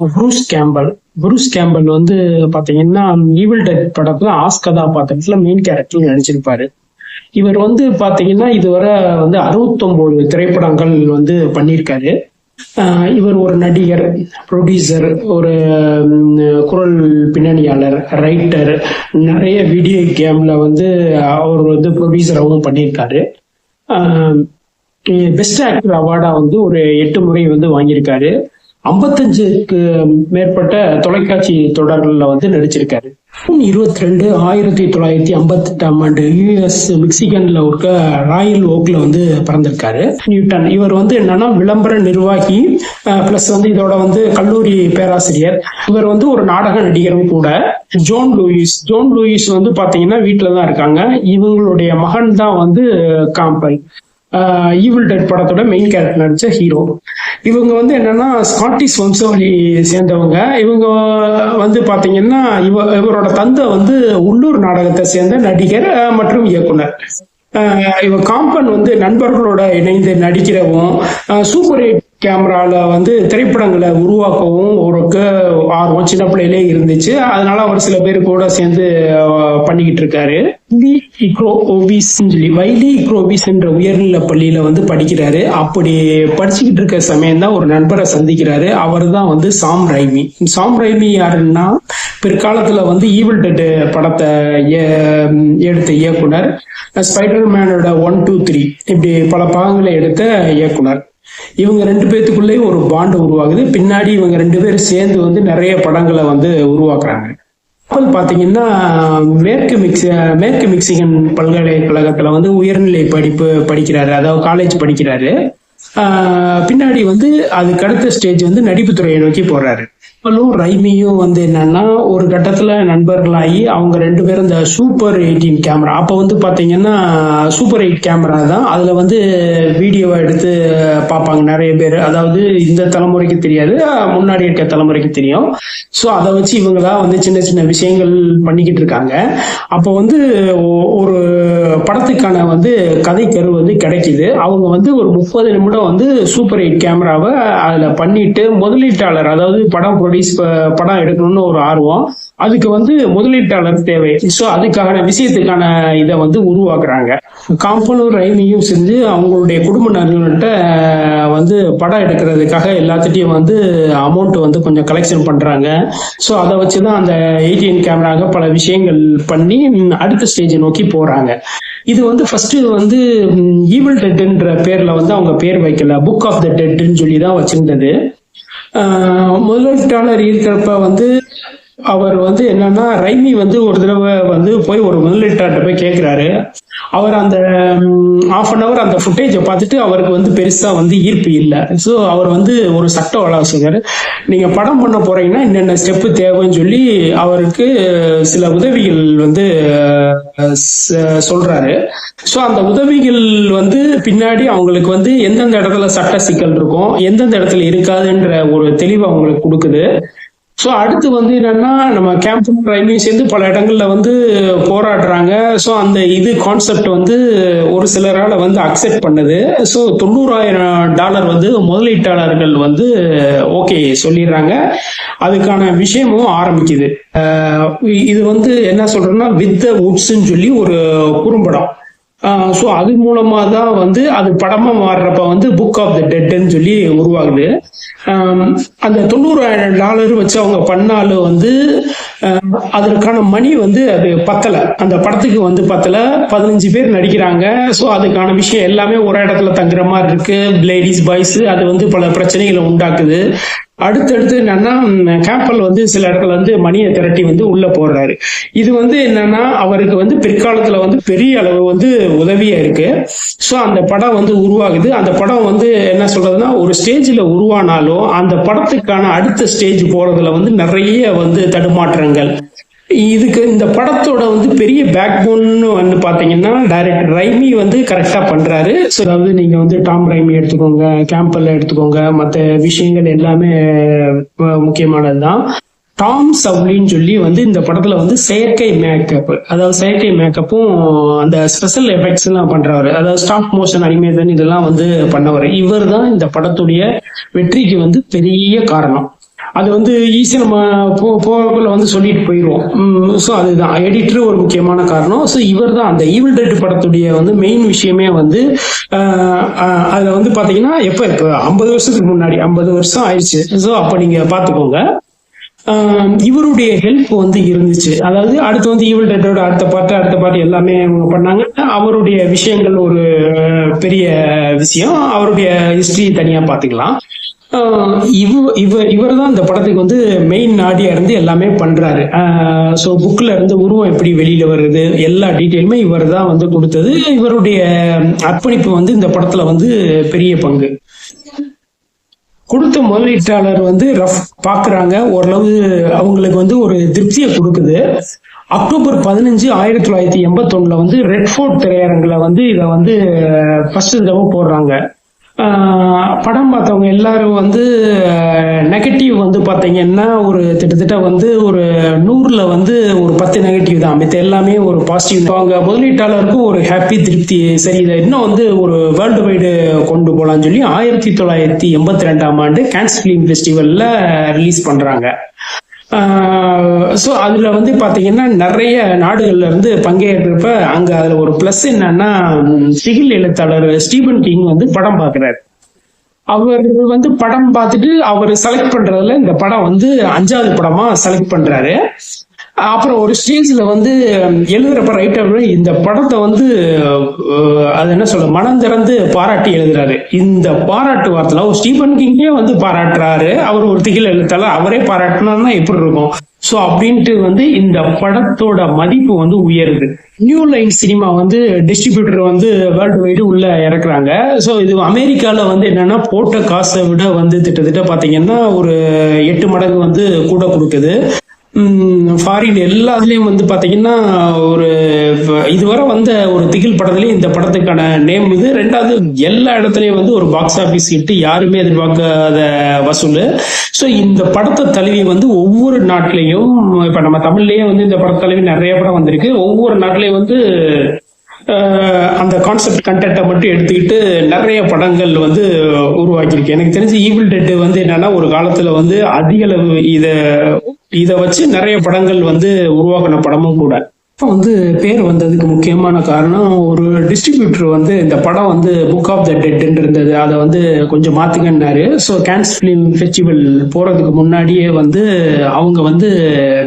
Bruce Campbell. Bruce Campbell வந்து பாத்தீங்கன்னா Evil Dead படத்துல ஆஸ் கதாபாத்திரத்துல மெயின் கேரக்டர் நடிச்சிருப்பாரு. இவர் வந்து பாத்தீங்கன்னா இதுவரை வந்து 69 திரைப்படங்கள் வந்து பண்ணியிருக்காரு. இவர் ஒரு நடிகர் ப்ரொடியூசர் ஒரு குரல் பின்னணியாளர் ரைட்டர் நிறைய வீடியோ கேம்ல வந்து அவர் வந்து ப்ரொடியூசராகவும் பண்ணியிருக்காரு. பெஸ்ட் ஆக்டர் அவார்டா வந்து ஒரு எட்டு முறை வந்து வாங்கியிருக்காரு. ஐம்பத்தஞ்சுக்கு மேற்பட்ட தொலைக்காட்சி தொடர்கள்ல வந்து நடிச்சிருக்காரு. இருபத்தி ரெண்டு ஆயிரத்தி தொள்ளாயிரத்தி ஐம்பத்தி எட்டாம் ஆண்டு யூஎஸ் மெக்சிகன்ல இருக்க ராயல் ஓக்ல வந்து பிறந்திருக்காரு. நியூட்டன் இவர் வந்து என்னன்னா விளம்பர நிர்வாகி பிளஸ் வந்து இதோட வந்து கல்லூரி பேராசிரியர். இவர் வந்து ஒரு நாடக நடிகரும் கூட. ஜோன் லூயிஸ் ஜோன் லூயிஸ் வந்து பாத்தீங்கன்னா வீட்டுல தான் இருக்காங்க. இவங்களுடைய மகன் தான் வந்து காம்பல். ஈவில் டெட் படத்தோட மெயின் கேரக்டர் நடிச்ச ஹீரோ இவங்க வந்து என்னன்னா ஸ்காட்டிஷ் வம்சவழி சேர்ந்தவங்க. இவங்க வந்து பாத்தீங்கன்னா இவ இவரோட தந்தை வந்து உள்ளூர் நாடகத்தை சேர்ந்த நடிகர் மற்றும் இயக்குனர். அஹ், இவ காம்பன் வந்து நண்பர்களோட இணைந்து நடிக்கிறவும் சூப்பர் எயிட் கேமரால வந்து திரைப்படங்களை உருவாக்கவும் ஒரு ஆர்வம் சின்ன பிள்ளையிலே இருந்துச்சு. அதனால அவர் சில பேர் கூட சேர்ந்து பண்ணிக்கிட்டு இருக்காரு. வைலி இக்ரோவிஸ் சொல்லி வைலி இக்ரோவிஸ் என்ற உயர்நிலை பள்ளியில வந்து படிக்கிறாரு. அப்படி படிச்சுக்கிட்டு இருக்க சமயம் தான் ஒரு நண்பரை சந்திக்கிறாரு. அவர் தான் வந்து சாம் ரைமி. சாம் ரைமி யாருன்னா பிற்காலத்துல வந்து ஈவில் டெட் படத்தை எடுத்த இயக்குனர். ஸ்பைடர் மேனோட ஒன் டூ த்ரீ இப்படி பல பாகங்களை எடுத்த இயக்குனர். இவங்க ரெண்டு பேத்துக்குள்ளேயும் ஒரு பாண்டு உருவாகுது. பின்னாடி இவங்க ரெண்டு பேரும் சேர்ந்து வந்து நிறைய படங்களை வந்து உருவாக்குறாங்க. கப்பல் பாத்தீங்கன்னா மேற்கு மிக்ஸ் மேற்கு மிக்சிகன் பல்கலைக்கழகத்துல வந்து உயர்நிலை படிப்பு படிக்கிறாரு. அதாவது காலேஜ் படிக்கிறாரு. ஆஹ் பின்னாடி வந்து அதுக்கு அடுத்த ஸ்டேஜ் வந்து நடிப்புத்துறையை நோக்கி போறாரு. கப்பலும் ரைமியும் வந்து என்னன்னா ஒரு கட்டத்துல நண்பர்களாகி அவங்க ரெண்டு பேரும் இந்த சூப்பர் எயிட்டீன் கேமரா. அப்ப வந்து பாத்தீங்கன்னா சூப்பர் எயிட் கேமரா தான். அதுல வந்து வீடியோவை எடுத்து பார்ப்பாங்க நிறைய பேர். அதாவது இந்த தலைமுறைக்கு தெரியாது முன்னாடி இருக்க தலைமுறைக்கு தெரியும். ஸோ அதை வச்சு இவங்க தான் வந்து சின்ன சின்ன விஷயங்கள் பண்ணிக்கிட்டு இருக்காங்க. அப்போ வந்து ஒரு படத்துக்கான வந்து கதை கரு வந்து கிடைக்குது. அவங்க வந்து ஒரு முப்பது நிமிடம் வந்து சூப்பர் எயிட் கேமராவை அதில் பண்ணிட்டு முதலீட்டாளர் அதாவது படம் ப்ரொடியூஸ் படம் எடுக்கணும்னு ஒரு ஆர்வம். அதுக்கு வந்து முதலீட்டாளர் தேவை. ஸோ அதுக்கான விஷயத்துக்கான இதை வந்து உருவாக்குறாங்க. காம்பனூர் ரைமியும் செஞ்சு அவங்களுடைய குடும்ப நண்பர்கள்ட்ட வந்து படம் எடுக்கிறதுக்காக எல்லாத்துட்டையும் வந்து அமௌண்ட் வந்து கொஞ்சம் கலெக்ஷன் பண்றாங்க. ஸோ அதை வச்சு தான் அந்த எயிட்டியன் கேமராக பல விஷயங்கள் பண்ணி அடுத்த ஸ்டேஜை நோக்கி போறாங்க. இது வந்து ஃபர்ஸ்ட் வந்து ஈவில் டெட்ன்ற பேர்ல வந்து அவங்க பேர் வைக்கல. புக் ஆஃப் த டெட்னு சொல்லி தான் வச்சிருந்தது. முதலீட்டாளர் இருக்கிறப்ப வந்து அவர் வந்து என்னன்னா ரைமி வந்து ஒரு தடவை வந்து போய் ஒரு முதலீட்டாட்ட போய் கேட்கிறாரு அவர் அந்த ஆஃப் அன் அவர் அந்த ஃபுட்டேஜை பார்த்துட்டு அவருக்கு வந்து பெருசா வந்து ஈர்ப்பு இல்லை. ஸோ அவர் வந்து ஒரு சட்டம் ஆலோசகர். நீங்க படம் பண்ண போறீங்கன்னா என்னென்ன ஸ்டெப்பு தேவைன்னு சொல்லி அவருக்கு சில உதவிகள் வந்து சொல்றாரு. ஸோ அந்த உதவிகள் வந்து பின்னாடி அவங்களுக்கு வந்து எந்தெந்த இடத்துல சட்ட சிக்கல் இருக்கும் எந்தெந்த இடத்துல இருக்காதுன்ற ஒரு தெளிவு அவங்களுக்கு கொடுக்குது. ஸோ அடுத்து வந்து என்னன்னா நம்ம கேம்ப் ரைமியும் சேர்ந்து பல இடங்கள்ல வந்து போராடுறாங்க. ஸோ அந்த இது கான்செப்ட் வந்து ஒரு சிலரால் வந்து அக்செப்ட் பண்ணுது. ஸோ தொண்ணூறாயிரம் டாலர் வந்து முதலீட்டாளர்கள் வந்து ஓகே சொல்லிடுறாங்க. அதுக்கான விஷயமும் ஆரம்பிக்குது. இது வந்து என்ன சொல்றேன்னா வித் த உட்ஸ்ன்னு சொல்லி ஒரு குறும்படம். ஸோ அது மூலமா தான் வந்து அது படமா மாறுறப்ப வந்து புக் ஆஃப் த டெட்ன்னு சொல்லி உருவாகுது. அந்த தொண்ணூறாயிரம் டாலர் வச்சு அவங்க பண்ணாலும் வந்து அதற்கான மணி வந்து அது பத்தல. அந்த படத்துக்கு வந்து பத்தல. பதினஞ்சு பேர் நடிக்கிறாங்க. ஸோ அதுக்கான விஷயம் எல்லாமே ஒரு இடத்துல தங்குற மாதிரி இருக்கு. லேடிஸ் பாய்ஸ் அது வந்து பல பிரச்சனைகளை உண்டாக்குது. அடுத்தடுத்து என்னன்னா கேப்பல் வந்து சில இடத்துல வந்து மணியை திரட்டி வந்து உள்ள போடுறாரு. இது வந்து என்னன்னா அவருக்கு வந்து பிற்காலத்துல வந்து பெரிய அளவு வந்து உதவியா இருக்கு. ஸோ அந்த படம் வந்து உருவாகுது. அந்த படம் வந்து என்ன சொல்றதுன்னா ஒரு ஸ்டேஜ்ல உருவானாலும் அந்த படத்துக்கான அடுத்த ஸ்டேஜ் போறதுல வந்து நிறைய வந்து தடுமாற்றங்கள். இதுக்கு இந்த படத்தோட வந்து பெரிய பேக் போன்னு வந்து பாத்தீங்கன்னா டைரக்டர் ரைமி வந்து கரெக்டா பண்றாரு. ஸோ அதாவது நீங்க வந்து டாம் ரைமி எடுத்துக்கோங்க கேம்பல்ல எடுத்துக்கோங்க மற்ற விஷயங்கள் எல்லாமே முக்கியமானது முக்கியமானதுதான். டாம் சவுலின்னு சொல்லி வந்து இந்த படத்துல வந்து செயற்கை மேக்கப் அதாவது செயற்கை மேக்கப்பும் அந்த ஸ்பெஷல் எஃபெக்ட்ஸ் எல்லாம் பண்றவர். அதாவது ஸ்டாப் மோஷன் அனிமேஷன் இதெல்லாம் வந்து பண்ணவர். இவர் தான் இந்த படத்துடைய வெற்றிக்கு வந்து பெரிய காரணம். அது வந்து ஈஸியாக நம்ம போ போகக்குள்ள வந்து சொல்லிட்டு போயிடுவோம் ஸோ அதுதான். எடிட்டர் ஒரு முக்கியமான காரணம். ஸோ இவர் தான் அந்த ஈவில் டெட் படத்துடைய வந்து மெயின் விஷயமே வந்து ஆஹ், அதுல வந்து பாத்தீங்கன்னா எப்ப இப்போ ஐம்பது வருஷத்துக்கு முன்னாடி. ஐம்பது வருஷம் ஆயிடுச்சு. ஸோ அப்ப நீங்க பாத்துக்கோங்க. ஆஹ் இவருடைய ஹெல்ப் வந்து இருந்துச்சு. அதாவது அடுத்து வந்து ஈவில் டெட்டோட அடுத்த பாட்டு அடுத்த பாட்டு எல்லாமே அவங்க பண்ணாங்க. அவருடைய விஷயங்கள் ஒரு பெரிய விஷயம். அவருடைய ஹிஸ்டரி தனியா பாத்துக்கலாம். இவ இவ இவர் தான் இந்த படத்துக்கு வந்து மெயின் நாடியா இருந்து எல்லாமே பண்றாரு. ஸோ புக்ல இருந்து உருவம் எப்படி வெளியில வருது எல்லா டீட்டெயிலுமே இவர் தான் வந்து கொடுத்தது. இவருடைய அர்ப்பணிப்பு வந்து இந்த படத்துல வந்து பெரிய பங்கு. கொடுத்த முதலீட்டாளர் வந்து ரஃப் பாக்குறாங்க. ஓரளவு அவங்களுக்கு வந்து ஒரு திருப்தியை கொடுக்குது. அக்டோபர் பதினஞ்சு ஆயிரத்தி தொள்ளாயிரத்தி எண்பத்தொன்னுல வந்து ரெட்ஃபோர்ட் திரையரங்குல வந்து இதை வந்து ஃபர்ஸ்ட் தடவை போடுறாங்க. படம் பார்த்தவங்க எல்லாரும் வந்து நெகட்டிவ் வந்து பார்த்தீங்கன்னா ஒரு கிட்டத்தட்ட வந்து ஒரு நூறில் வந்து ஒரு பத்து நெகட்டிவ் தான். மித்த எல்லாமே ஒரு பாசிட்டிவ் அவங்க முதலீட்டாளருக்கும் ஒரு ஹாப்பி திருப்தி சரி இதை இன்னும் வந்து ஒரு வேர்ல்டு வைடு கொண்டு போகலான்னு சொல்லி ஆயிரத்தி தொள்ளாயிரத்தி எண்பத்தி ரெண்டாம் ஆண்டு கேன்ஸ் ஃபிலிம் ஃபெஸ்டிவலில் ரிலீஸ் பண்ணுறாங்க ஸோ அதுல வந்து பாத்தீங்கன்னா நிறைய நாடுகள்ல இருந்து பங்கேற்றப்ப அங்க அதுல ஒரு ப்ளஸ் என்னன்னா சிகில் எழுத்தாளர் ஸ்டீபன் கிங் வந்து படம் பார்க்கிறாரு அவர் வந்து படம் பார்த்துட்டு அவர் செலக்ட் பண்றதுல இந்த படம் வந்து அஞ்சாவது படமா செலக்ட் பண்றாரு. அப்புறம் ஒரு ஸ்டேஜ்ல வந்து எழுதுறப்ப ரைட்டர் இந்த படத்தை வந்து அது என்ன சொல்ல மனம் திறந்து பாராட்டி எழுதுறாரு. இந்த பாராட்டு வார்த்தைல ஒரு ஸ்டீபன் கிங்கே வந்து பாராட்டுறாரு. அவர் ஒரு திகில் எழுத்தாளர். அவரே பாராட்டினா எப்படி இருக்கும்? சோ அப்படின்ட்டு வந்து இந்த படத்தோட மதிப்பு வந்து உயருது. நியூ லைன் சினிமா வந்து டிஸ்ட்ரிபியூட்டர் வந்து வேர்ல்டு வைடு உள்ள இறக்குறாங்க. ஸோ இது அமெரிக்காவில் வந்து என்னன்னா போட்ட காசை விட வந்து திட்டத்தட்ட பார்த்தீங்கன்னா ஒரு எட்டு மடங்கு வந்து கூட கொடுக்குது. ஃபாரின் எல்லாத்துலேயும் வந்து பார்த்தீங்கன்னா ஒரு இதுவரை வந்த ஒரு திகில் படத்துலேயும் இந்த படத்துக்கான நேம் இது. ரெண்டாவது எல்லா இடத்துலையும் வந்து ஒரு பாக்ஸ் ஆஃபீஸ் இட்டு யாருமே எதிர்பார்க்காத வசூல். ஸோ இந்த படத்தை தழுவி வந்து ஒவ்வொரு நாட்டிலையும் இப்போ நம்ம தமிழ்லேயே வந்து இந்த படத்தை தழுவி நிறைய படம் வந்திருக்கு. ஒவ்வொரு நாட்டிலையும் வந்து அந்த கான்செப்ட் கண்டென்ட்டை மட்டும் எடுத்துக்கிட்டு நிறைய படங்கள் வந்து உருவாக்கியிருக்கு. எனக்கு தெரிஞ்சு ஈவில் டெட் வந்து என்னன்னா ஒரு காலத்துல வந்து அதிக அளவு இதை வச்சு நிறைய படங்கள் வந்து உருவாக்கின படமும் கூட. இப்போ வந்து பேர் வந்ததுக்கு முக்கியமான காரணம் ஒரு டிஸ்ட்ரிபியூட்டர் வந்து இந்த படம் வந்து புக் ஆஃப் த டெட்ன்னு இருந்தது அதை வந்து கொஞ்சம் மாத்துங்கன்னாரு. ஸோ கேன்ஸ் ஃபிலிம் ஃபெஸ்டிவல் போறதுக்கு முன்னாடியே வந்து அவங்க வந்து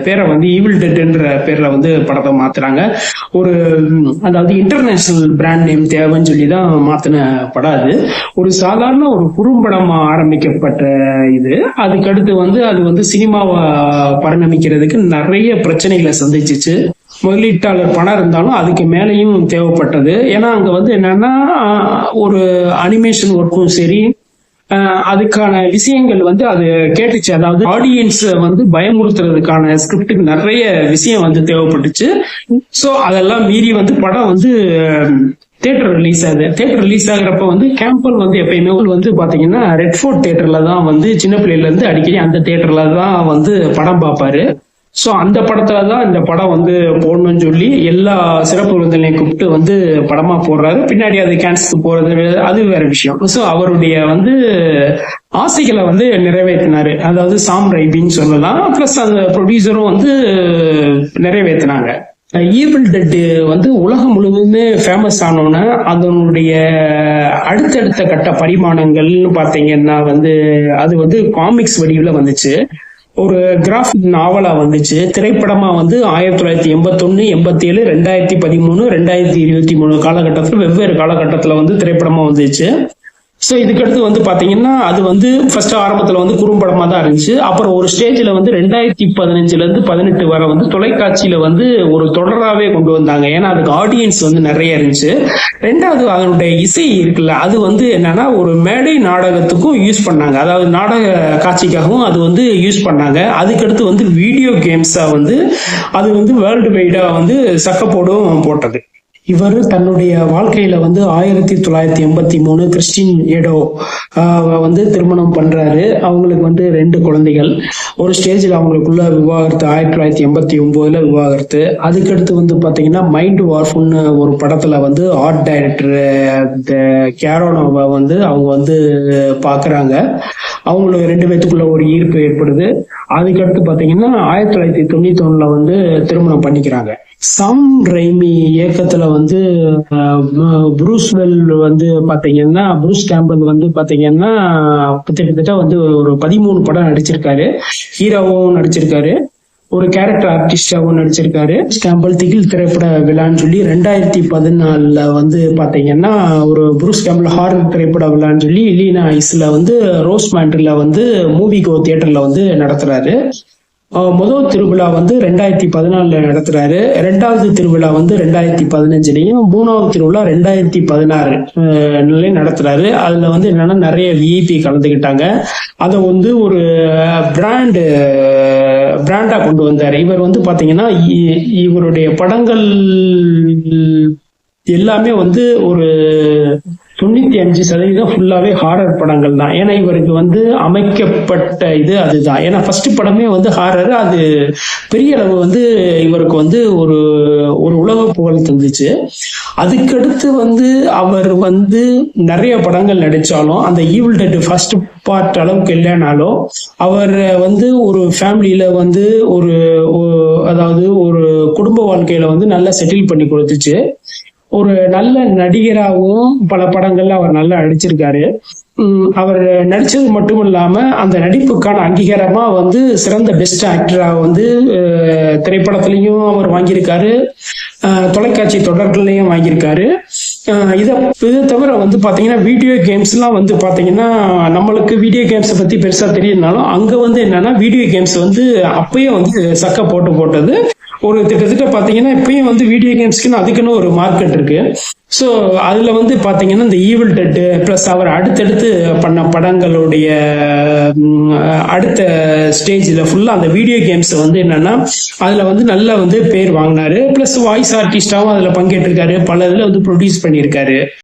பேரை வந்து ஈவில் டெட்ன்ற பேர்ல வந்து படத்தை மாத்துறாங்க. ஒரு அதாவது இன்டர்நேஷனல் பிராண்ட் நேம் தேவைன்னு சொல்லி தான் மாத்தின படம் அது. ஒரு சாதாரண ஒரு குறும்படமா ஆரம்பிக்கப்பட்ட இது. அதுக்கடுத்து வந்து அது வந்து சினிமாவை பரிணமிக்கிறதுக்கு நிறைய பிரச்சனைகளை சந்திச்சிச்சு. முதலீட்டாளர் பணம் இருந்தாலும் அதுக்கு மேலேயும் தேவைப்பட்டது. ஏன்னா அங்கே வந்து என்னன்னா ஒரு அனிமேஷன் ஒர்க்கும் சரி அதுக்கான விஷயங்கள் வந்து அது கேட்டுச்சு. அதாவது ஆடியன்ஸ் வந்து பயமுறுத்துறதுக்கான ஸ்கிரிப்டுக்கு நிறைய விஷயம் வந்து தேவைப்பட்டுச்சு. ஸோ அதெல்லாம் மீறி வந்து படம் வந்து தேட்டர் ரிலீஸ் ஆகுது. தேட்டர் ரிலீஸ் ஆகுறப்ப வந்து கேம்பல் வந்து எப்பயுமே வந்து பாத்தீங்கன்னா ரெட் ஃபோர்ட் தியேட்டர்ல தான் வந்து சின்ன பிள்ளையில இருந்து அடிக்கடி அந்த தேட்டர்ல தான் வந்து படம் பார்ப்பாரு. ஸோ அந்த படத்துல தான் இந்த படம் வந்து போடணும்னு சொல்லி எல்லா சிறப்பு விருந்தினையும் கூப்பிட்டு வந்து படமா போடுறாரு. பின்னாடி அது கேன்சல் போறது அது வேற விஷயம். ஸோ அவருடைய வந்து ஆசைகளை வந்து நிறைவேற்றினாரு. அதாவது சாம் ரைபின்னு சொல்லலாம். பிளஸ் அந்த ப்ரொடியூசரும் வந்து நிறைவேற்றினாங்க. ஈவில் டெட் வந்து உலகம் முழுவதுமே ஃபேமஸ் ஆனோன்னா அதனுடைய அடுத்தடுத்த கட்ட பரிமாணங்கள்னு பார்த்தீங்கன்னா வந்து அது வந்து காமிக்ஸ் வடிவில் வந்துச்சு. ஒரு கிராஃபிக் நாவலா வந்துச்சு. திரைப்படமா வந்து ஆயிரத்தி தொள்ளாயிரத்தி எண்பத்தொன்னு எண்பத்தி ஏழு ரெண்டாயிரத்தி பதிமூணு ரெண்டாயிரத்தி இருபத்தி மூணு காலகட்டத்தில் வெவ்வேறு காலகட்டத்தில் வந்து திரைப்படமா வந்துச்சு. ஸோ இதுக்கடுத்து வந்து பார்த்தீங்கன்னா அது வந்து ஃபர்ஸ்ட் ஆரம்பத்தில் வந்து குறும்படமாக தான் இருந்துச்சு. அப்புறம் ஒரு ஸ்டேஜில் வந்து ரெண்டாயிரத்தி பதினஞ்சுலேருந்து பதினெட்டு வரை வந்து தொலைக்காட்சியில் வந்து ஒரு தொடராகவே கொண்டு வந்தாங்க. ஏன்னா அதுக்கு ஆடியன்ஸ் வந்து நிறைய இருந்துச்சு. ரெண்டாவது அதனுடைய இசை இருக்குல்ல அது வந்து என்னன்னா ஒரு மேடை நாடகத்துக்கும் யூஸ் பண்ணாங்க. அதாவது நாடக காட்சிக்காகவும் அது வந்து யூஸ் பண்ணாங்க. அதுக்கடுத்து வந்து வீடியோ கேம்ஸாக வந்து அது வந்து வேர்ல்டு வைடாக வந்து சக்கப்போடும் போட்டது. இவர் தன்னுடைய வாழ்க்கையில வந்து ஆயிரத்தி தொள்ளாயிரத்தி எண்பத்தி மூணு கிறிஸ்டின் ஏடோ வந்து திருமணம் பண்றாரு. அவங்களுக்கு வந்து ரெண்டு குழந்தைகள். ஒரு ஸ்டேஜில் அவங்களுக்குள்ள விவாகரத்து ஆயிரத்தி தொள்ளாயிரத்தி எண்பத்தி ஒன்பதுல விவாகரத்து. அதுக்கடுத்து வந்து பாத்தீங்கன்னா மைண்ட் வார்ஃபுன்னு ஒரு படத்துல வந்து ஆர்ட் டைரக்டர் கேரோனோவை வந்து அவங்க வந்து பாக்குறாங்க. அவங்களுக்கு ரெண்டு பேத்துக்குள்ள ஒரு ஈர்ப்பு ஏற்படுது. அதுக்கடுத்து பாத்தீங்கன்னா ஆயிரத்தி தொள்ளாயிரத்தி தொண்ணூத்தி ஒண்ணுல வந்து திருமணம் பண்ணிக்கிறாங்க. சம் ரைமி இயக்கத்துல வந்து அஹ், வந்து பாத்தீங்கன்னா ப்ரூஸ் கேம்பல் வந்து பாத்தீங்கன்னா கிட்டத்தட்ட வந்து ஒரு பதிமூணு படம் நடிச்சிருக்காரு. ஹீரோவும் நடிச்சிருக்காரு. ஒரு கேரக்டர் ஆர்டிஸ்டாவும் நடிச்சிருக்காரு. கேம்பல் திகில் திரைப்பட விழான்னு சொல்லி ரெண்டாயிரத்தி பதினாலுல வந்து பாத்தீங்கன்னா ஒரு புரூஸ் கேம்பல் ஹாரர் திரைப்பட விழான்னு சொல்லி லீனா ஐஸ்ல வந்து ரோஸ் மேண்ட்ரில வந்து மூவி கோ தியேட்டர்ல வந்து நடத்துறாரு. முதல் திருவிழா வந்து ரெண்டாயிரத்தி பதினாலுல நடத்துறாரு. ரெண்டாவது திருவிழா வந்து ரெண்டாயிரத்தி பதினஞ்சுலயும் மூணாவது திருவிழா ரெண்டாயிரத்தி பதினாறு நடத்துறாரு. அதுல வந்து என்னன்னா நிறைய விஐபி கலந்துக்கிட்டாங்க அதை வந்து ஒரு பிராண்டு பிராண்டா கொண்டு வந்தாரு. இவர் வந்து பாத்தீங்கன்னா இ- இவருடைய படங்கள் எல்லாமே வந்து ஒரு தொண்ணூத்தி அஞ்சு சதவீதம் ஃபுல்லாவே ஹாரர் படங்கள் தான். ஏன்னா இவருக்கு வந்து அமைக்கப்பட்ட இது அதுதான். ஏன்னா ஃபர்ஸ்ட் படமே வந்து ஹாரர் அது பெரிய அளவு வந்து இவருக்கு வந்து ஒரு ஒரு உலக புகழ் தந்துச்சு. அதுக்கடுத்து வந்து அவர் வந்து நிறைய படங்கள் நடிச்சாலும் அந்த ஈவில் டெட் ஃபர்ஸ்ட் பார்ட் அளவுக்கு இல்லைனாலும் அவர் வந்து ஒரு ஃபேமிலியில வந்து ஒரு அதாவது ஒரு குடும்ப வாழ்க்கையில வந்து நல்லா செட்டில் பண்ணி கொடுத்துச்சு. ஒரு நல்ல நடிகராகவும் பல படங்கள்ல அவர் நல்லா நடிச்சிருக்காரு. அவர் நடிச்சது மட்டும் இல்லாம அந்த நடிப்புக்கான அங்கீகாரமா வந்து சிறந்த பெஸ்ட் ஆக்டரா வந்து அஹ், திரைப்படத்திலையும் அவர் வாங்கியிருக்காரு. தொலைக்காட்சி தொடர்கள்லையும் வாங்கியிருக்காரு. இதை இதை தவிர வந்து பார்த்தீங்கன்னா வீடியோ கேம்ஸ்லாம் வந்து பார்த்தீங்கன்னா நம்மளுக்கு வீடியோ கேம்ஸை பற்றி பெருசாக தெரியலனாலும் அங்கே வந்து என்னன்னா வீடியோ கேம்ஸ் வந்து அப்பயே வந்து சக்க போட்டு போட்டது. ஒரு கிட்டத்தட்ட பார்த்தீங்கன்னா இப்பயும் வந்து வீடியோ கேம்ஸ்க்குன்னு அதுக்குன்னு ஒரு மார்க்கெட் இருக்கு. ஸோ அதில் வந்து பார்த்தீங்கன்னா இந்த ஈவில் டெட்டு ப்ளஸ் அவர் அடுத்தடுத்து பண்ண படங்களுடைய அடுத்த ஸ்டேஜில் ஃபுல்லாக அந்த வீடியோ கேம்ஸ் வந்து என்னன்னா அதில் வந்து நல்ல வந்து பேர் வாங்கினாரு. ப்ளஸ் வாய்ஸ் ஆர்டிஸ்டாகவும் அதில் பங்கேற்றிருக்காரு. பல இதில் வந்து ப்ரொடியூஸ் பண்ணியிருக்காரு.